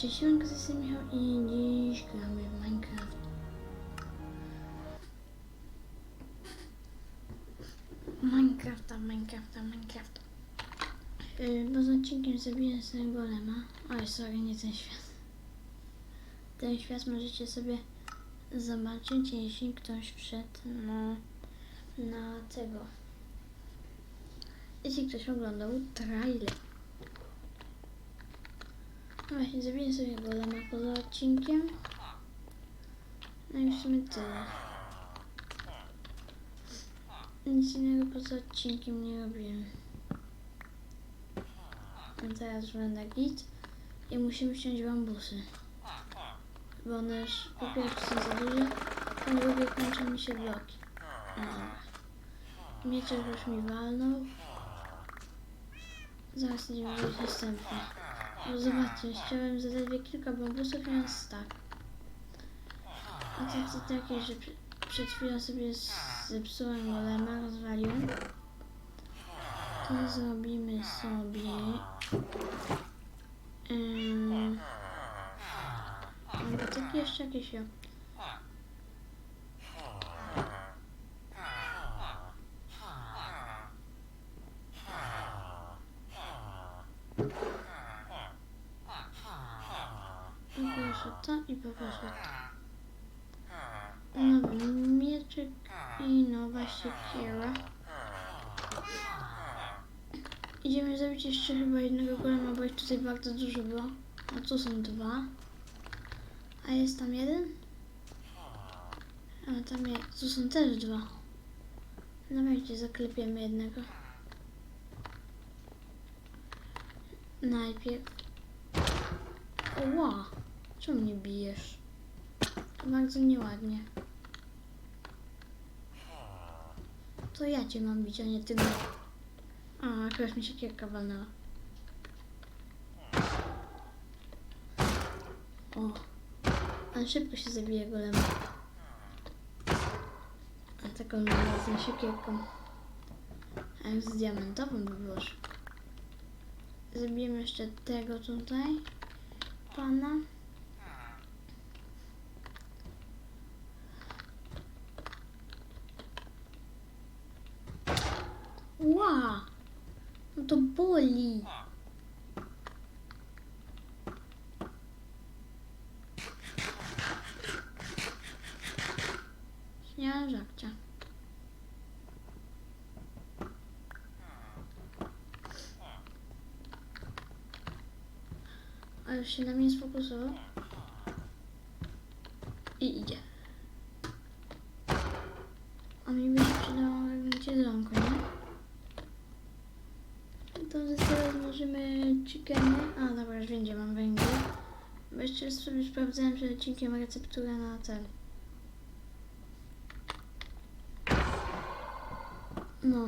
Cześć, siemanko, to jestem Michał i dziś gramy w Minecraft. Minecrafta, Minecrafta, Minecrafta. Yy, bo z odcinkiem zabiję sobie golema. Oj, sorry, nie ten świat. Ten świat możecie sobie zobaczyć, jeśli ktoś wszedł na, na tego. Jeśli ktoś oglądał trailer. Właśnie, zabiję sobie golema poza odcinkiem. No i w sumie tyle. Nic innego poza odcinkiem nie robiłem. A teraz będę git i musimy wziąć bambusy. Bo one już po pierwsze są za duże, po drugie kończą mi się bloki. No. Mieczek już mi walnął. Zaraz idziemy robić następny. Zobaczcie, chciałem zaledwie kilka bambusów nas tak. A to co takie, że przed chwilą sobie zepsułem golema, rozwaliłem. To zrobimy sobie... Um, Albo takie jeszcze jakieś... o. Poproszę to i poproszę to. Nowy mieczyk i nowa siekiera. Idziemy zrobić jeszcze chyba jednego golema, bo ich tutaj bardzo dużo było. A tu są dwa. A jest tam jeden? A tam jest. Tu są też dwa. Dawajcie, zaklepiemy jednego. Najpierw. Ła! Czemu mnie bijesz? To bardzo nieładnie. To ja cię mam bić, a nie ty. A, akurat mi się kierka walnęła. O. Ale szybko się zabije golem. A taką razem siekierką. A jak z diamentową by było. Zabijemy jeszcze tego tutaj. Pana. Ła! No to boli. Nie mam żarcia. A już się na mnie sfokusował. I idzie. A mi by się przydało jakby jedzonko, nie? To teraz możemy chickeny. A dobra, już wiem gdzie mam węgiel. Bo jeszcze sobie sprawdzałem przed odcinkiem recepturę na ten. No,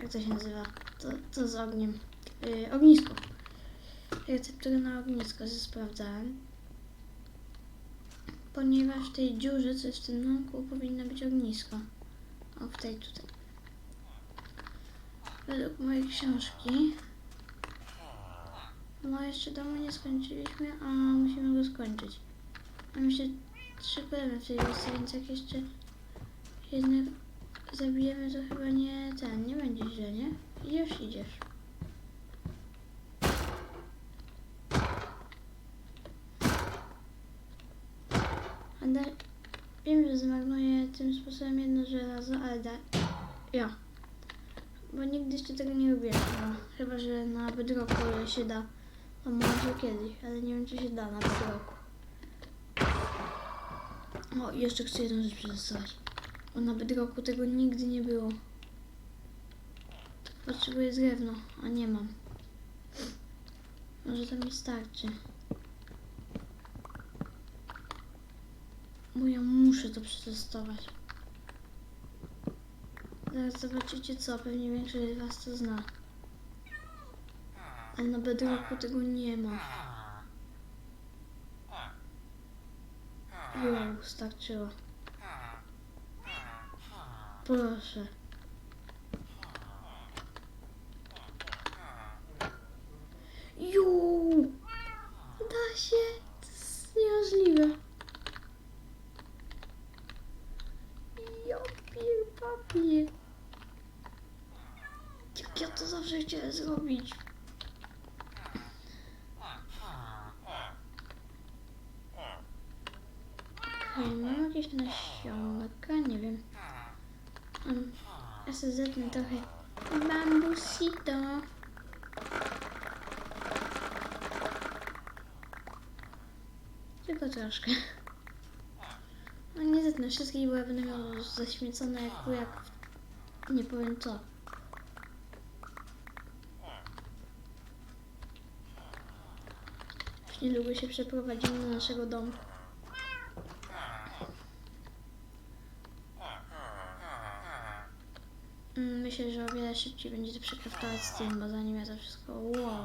jak to się nazywa? To, to z ogniem. Yy, ognisko. Recepturę na ognisko sprawdzałem. Ponieważ w tej dziurze, co jest w tym domku, powinno być ognisko. O, w tej tutaj. Według mojej książki. No jeszcze domu nie skończyliśmy, a musimy go skończyć. Mam jeszcze trzy problemy w tej wersji, więc jak jeszcze jednak zabijemy, to chyba nie ten, nie będzie źle, nie? Idziesz, idziesz. Ale wiem, że zmarnuję tym sposobem jedno żelazo, ale da... Ja. Bo nigdy jeszcze tego nie robiłem. Chyba, że na bedrocku się da. No może kiedyś, ale nie wiem, czy się da na bedrocku. O, jeszcze chcę jedną rzecz przetestować. Bo na bedrocku tego nigdy nie było. Potrzebuję drewno, a nie mam. Może to mi starczy. Bo ja muszę to przetestować. Zaraz zobaczycie co, pewnie większość z was to zna. A na bedrocku tego nie ma. Jo, starczyło. Proszę. Ju! Da się! To jest niemożliwe. Jopir papier. Jak ja to zawsze chciałem zrobić? Okej, mam jakieś nasionka, nie wiem. Um, SZ trochę bambusito. Tylko troszkę. No nie zetnę wszystkich, bo ja będę miał zaśmiecone jak jak nie powiem co. Już niedługo się przeprowadzimy do naszego domu. Myślę, że o wiele szybciej będzie to przekraftować z tym, bo zanim ja to wszystko... Wow.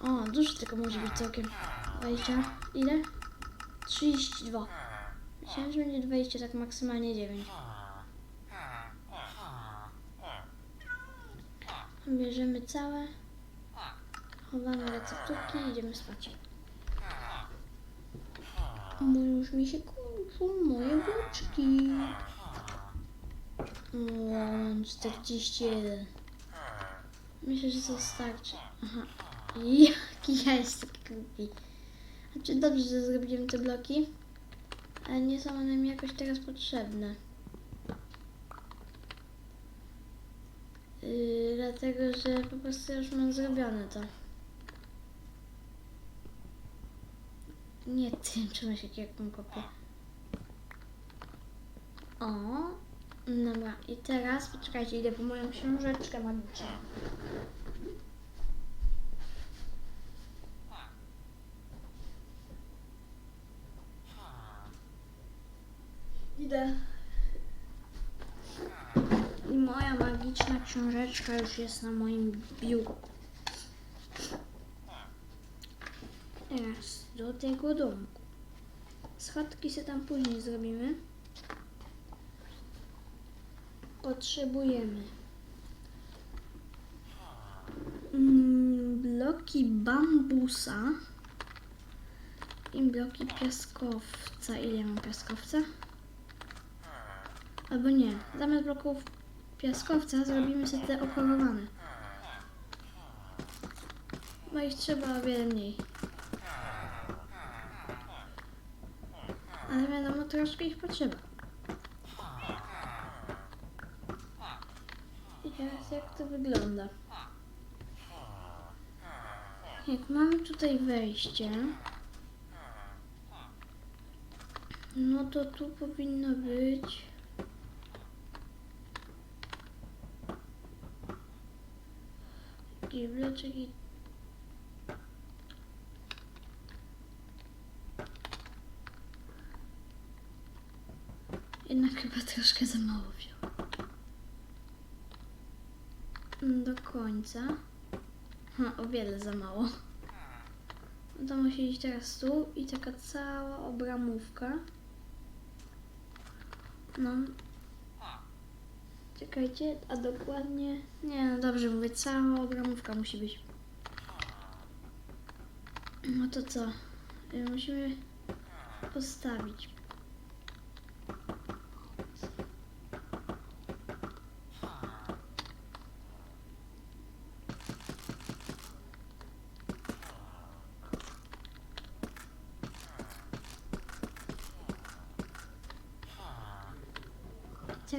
O, dużo tylko może być całkiem. 20. Ile? 32. Myślałem, że będzie 20, tak maksymalnie 9. Bierzemy całe. Chowamy recepturki i idziemy spać. Bo już mi się kończą moje buczki. O, 41. Myślę, że to starczy. Aha. Jaki ja jestem głupi. Znaczy dobrze, że zrobiłem te bloki, ale nie są one mi jakoś teraz potrzebne. Yy, dlatego, że po prostu już mam zrobione to. Nie tym czymś jaką kopię. O, dobra. I teraz poczekajcie, idę po moją książeczkę magiczną. Idę. I moja magiczna książeczka już jest na moim biurku. Teraz do tego domku. Schodki sobie tam później zrobimy. Potrzebujemy mm, bloki bambusa i bloki piaskowca. Ile mam piaskowca? Albo nie. Zamiast bloków piaskowca zrobimy sobie te okolorowane. Bo ich trzeba o wiele mniej. Ale wiadomo, troszkę ich potrzeba. To wygląda? Jak mamy tutaj wejście, no to tu powinno być jakiś bloczek i Jednak chyba troszkę za mało wziął. Do końca. Ha, o wiele za mało. No to musi iść teraz tu i taka cała obramówka. No. Czekajcie, a dokładnie... Nie, no dobrze mówię, cała obramówka musi być. No to co? Y, Musimy postawić.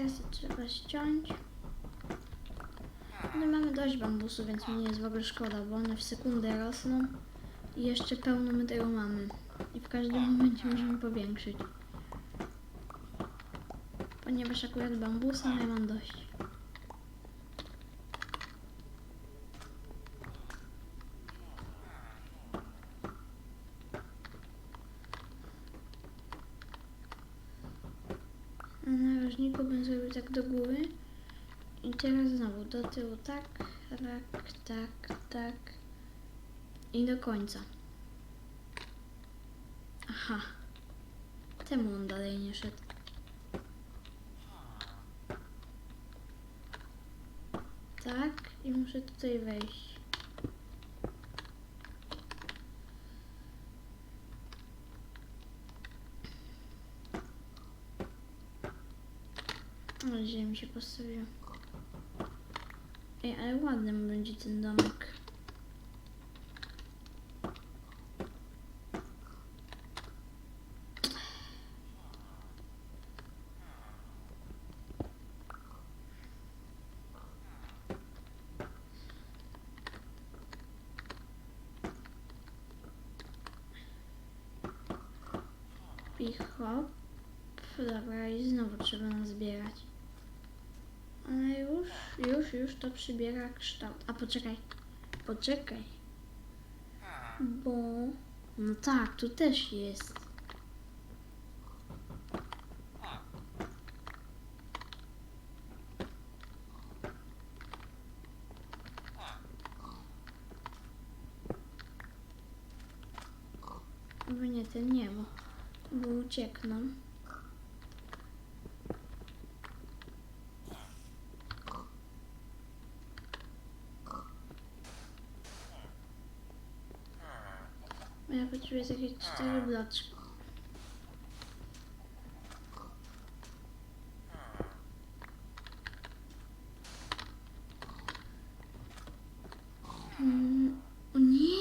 To trzeba ściąć. No mamy dość bambusu, więc mi nie jest w ogóle szkoda, bo one w sekundę rosną i jeszcze pełno my tego mamy. I w każdym momencie możemy powiększyć. Ponieważ akurat bambusa ja mam dość. Na narożniku bym zrobił tak do góry. I teraz znowu do tyłu tak, tak, tak, tak. I do końca. Aha. Temu on dalej nie szedł. Tak, i muszę tutaj wejść. O, źle mi się postawiło. Ej, ale ładny będzie ten domek. Hop. Dobra, i znowu trzeba nazbierać. Ale już, już, już to przybiera kształt. A poczekaj, poczekaj. Bo... No tak, tu też jest. Bo nie, ten nie ma. Bo uciekną. Ja potrzebuję jakieś cztery bloczki. Mm, o nie!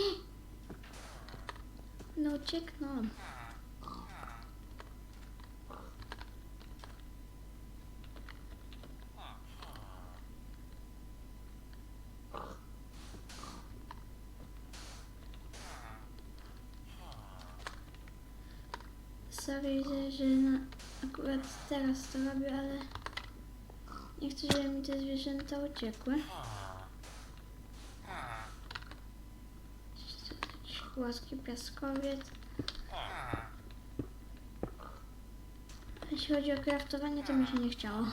No uciekną. Sorry, że, że na, akurat teraz to robię, ale nie chcę, żeby mi te zwierzęta uciekły. Płaski piaskowiec. Jeśli chodzi o kraftowanie, to mi się nie chciało.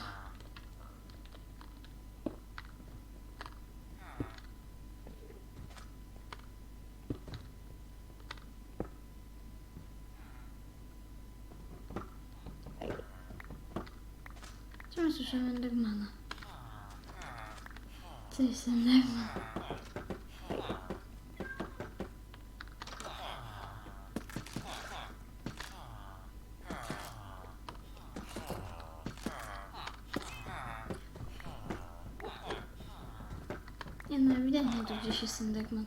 Czemu słyszę Endermana? To jest Enderman. Nie no, ewidentnie tu gdzieś jest Enderman.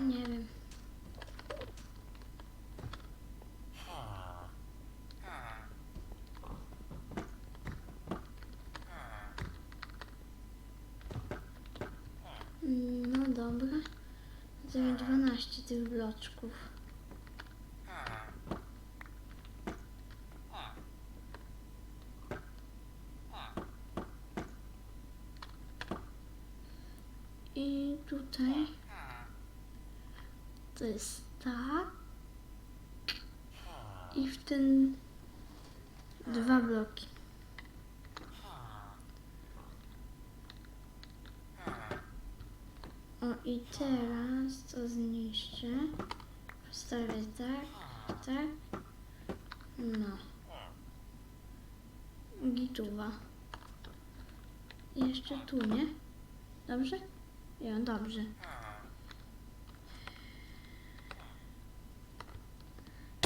Nie wiem. Mm, No dobra. Zrobię 12 tych bloczków. I tutaj to jest tak. I w ten dwa bloki. O i teraz to zniszczę. Postawię tak, tak. No. Gituwa. Jeszcze tu, nie? Dobrze? Ja, dobrze.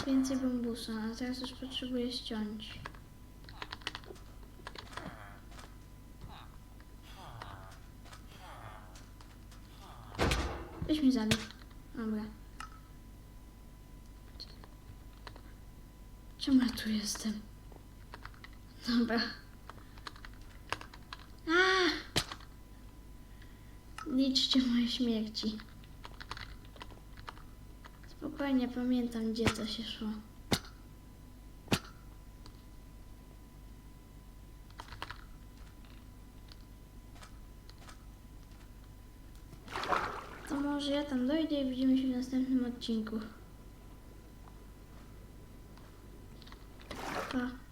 Więcej bambusa, a teraz już potrzebuję ściąć. Weź mi. Dobra. Czemu ja tu jestem? Dobra. A! Liczcie moje śmierci. Spokojnie, pamiętam gdzie to się szło. To może ja tam dojdę i widzimy się w następnym odcinku. Pa.